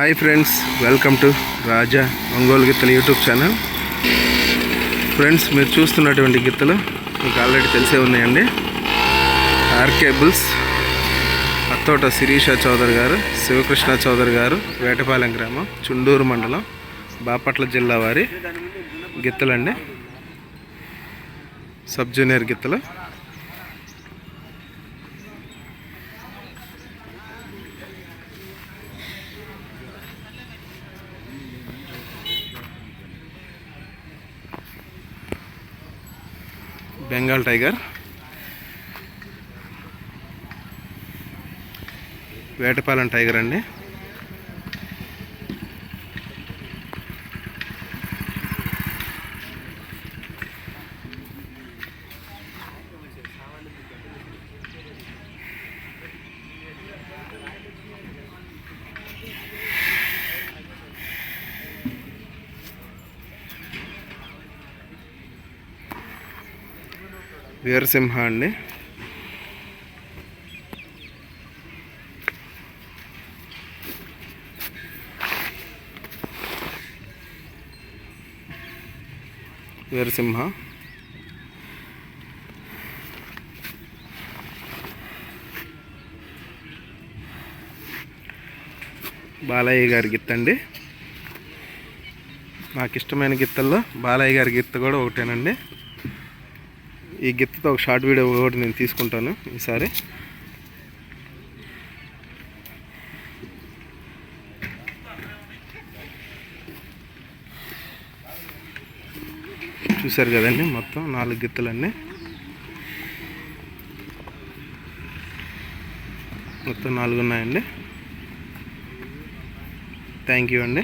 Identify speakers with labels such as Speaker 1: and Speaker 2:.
Speaker 1: Hi friends welcome to Raja Ongole గిత్తలు YouTube channel. Friends మీరు చూస్తున్నటువంటి గిత్తలు మీకు ఆల్రెడీ తెలిసే ఉన్నాయండి. ఆర్కేబుల్స్ అత్తోట శిరీష చౌదరి గారు శివకృష్ణ చౌదరి గారు వేటపాలెం గ్రామం చుండూరు మండలం బాపట్ల జిల్లా వారి గిత్తలండి. సబ్ జూనియర్ గిత్తలు. బెంగాల్ టైగర్. వేటపాలెం టైగర్ అండి. వీరసింహ అండి. వీరసింహ. బాలయ్య గారి గిత్తండి నాకు ఇష్టమైన గిత్తల్లో బాలయ్య గారి గిత్త కూడా ఒకటేనండి. ఈ గిత్తతో ఒక షార్ట్ వీడియో ఒకటి నేను తీసుకుంటాను ఈసారి. చూశారు కదండి మొత్తం నాలుగు గిత్తలన్నీ. మొత్తం నాలుగు ఉన్నాయండి థ్యాంక్ యూ అండి.